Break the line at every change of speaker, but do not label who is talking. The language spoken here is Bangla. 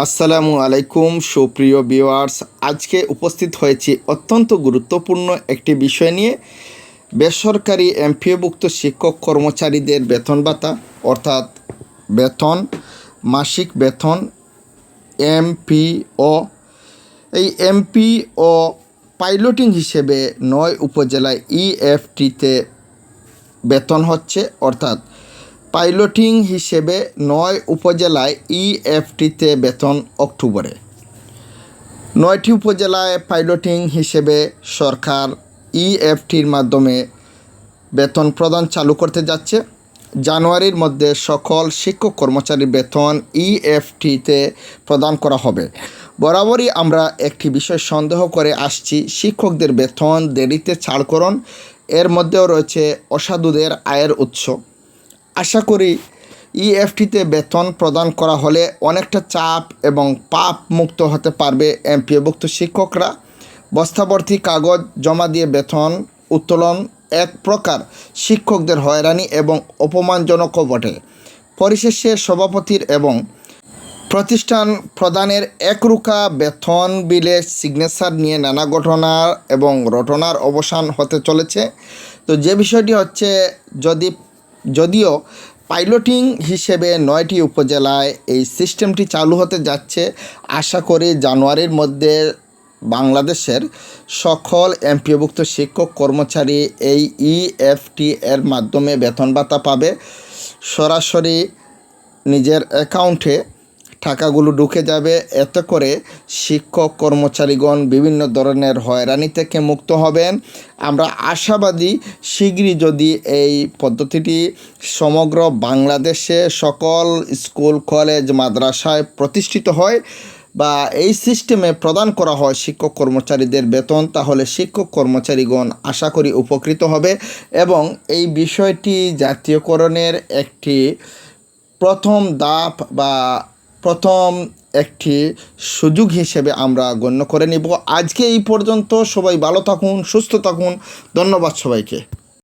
আসসালামু আলাইকুম, সুপ্রিয় ভিউয়ার্স। আজকে উপস্থিত হয়েছি অত্যন্ত গুরুত্বপূর্ণ একটি বিষয় নিয়ে। বেসরকারি এমপিওভুক্ত শিক্ষক কর্মচারীদের বেতন ভাতা, অর্থাৎ বেতন, মাসিক বেতন, এমপিও। এই এমপি ও পাইলটিং হিসেবে নয় উপজেলায় ইএফটিতে বেতন হচ্ছে, অর্থাৎ পাইলটিং হিসেবে নয় উপজেলায় ইএফটিতে বেতন অক্টোবরে। নয়টি উপজেলায় পাইলটিং হিসেবে সরকার ইএফটির মাধ্যমে বেতন প্রদান চালু করতে যাচ্ছে। জানুয়ারির মধ্যে সকল শিক্ষক কর্মচারীর বেতন ইএফটিতে প্রদান করা হবে। বরাবরই আমরা একটি বিষয় সন্দেহ করে আসছি, শিক্ষকদের বেতন দেরিতে ছাড়করণ, এর মধ্যেও রয়েছে অসাধুদের আয়ের উৎস। আশা করি ইএফটিতে বেতন প্রদান করা হলে অনেকটা চাপ এবং পাপ মুক্ত হতে পারবে এমপিওভুক্ত শিক্ষকরা। বস্তাবর্তী কাগজ জমা দিয়ে বেতন উত্তোলন এক প্রকার শিক্ষকদের হয়রানি এবং অপমানজনকও বটে। পরিশেষে সভাপতির এবং প্রতিষ্ঠান প্রদানের একরুকা বেতন বিলে সিগনেচার নিয়ে নানা ঘটনা এবং রটনার অবসান হতে চলেছে। তো যে বিষয়টি হচ্ছে, যদি যদিও পাইলটিং হিসেবে নয়টি উপজেলায় এই সিস্টেমটি চালু হতে যাচ্ছে, আশা করি জানুয়ারির মধ্যে বাংলাদেশের সকল এমপিওভুক্ত শিক্ষক কর্মচারী এই ইএফটি এর মাধ্যমে বেতন ভাতা পাবে। সরাসরি নিজের অ্যাকাউন্টে টাকাগুলো ঢুকে যাবে। এত করে শিক্ষক, কর্মচারীগণ বিভিন্ন ধরনের হয়রানি থেকে মুক্ত হবেন। আমরা আশাবাদী শীঘ্রই যদি এই পদ্ধতিটি সমগ্র বাংলাদেশে সকল স্কুল, কলেজ, মাদ্রাসায় প্রতিষ্ঠিত হয় বা এই সিস্টেমে প্রদান করা হয় শিক্ষক কর্মচারীদের বেতন, তাহলে শিক্ষক কর্মচারীগণ আশা করি উপকৃত হবে এবং এই বিষয়টি জাতীয়করণের একটি প্রথম দাপ বা প্রথম একটি সুযোগ হিসেবে আমরা গণ্য করে নিব। আজকে এই পর্যন্ত সবাই ভালো থাকুন, সুস্থ থাকুন। ধন্যবাদ সবাইকে।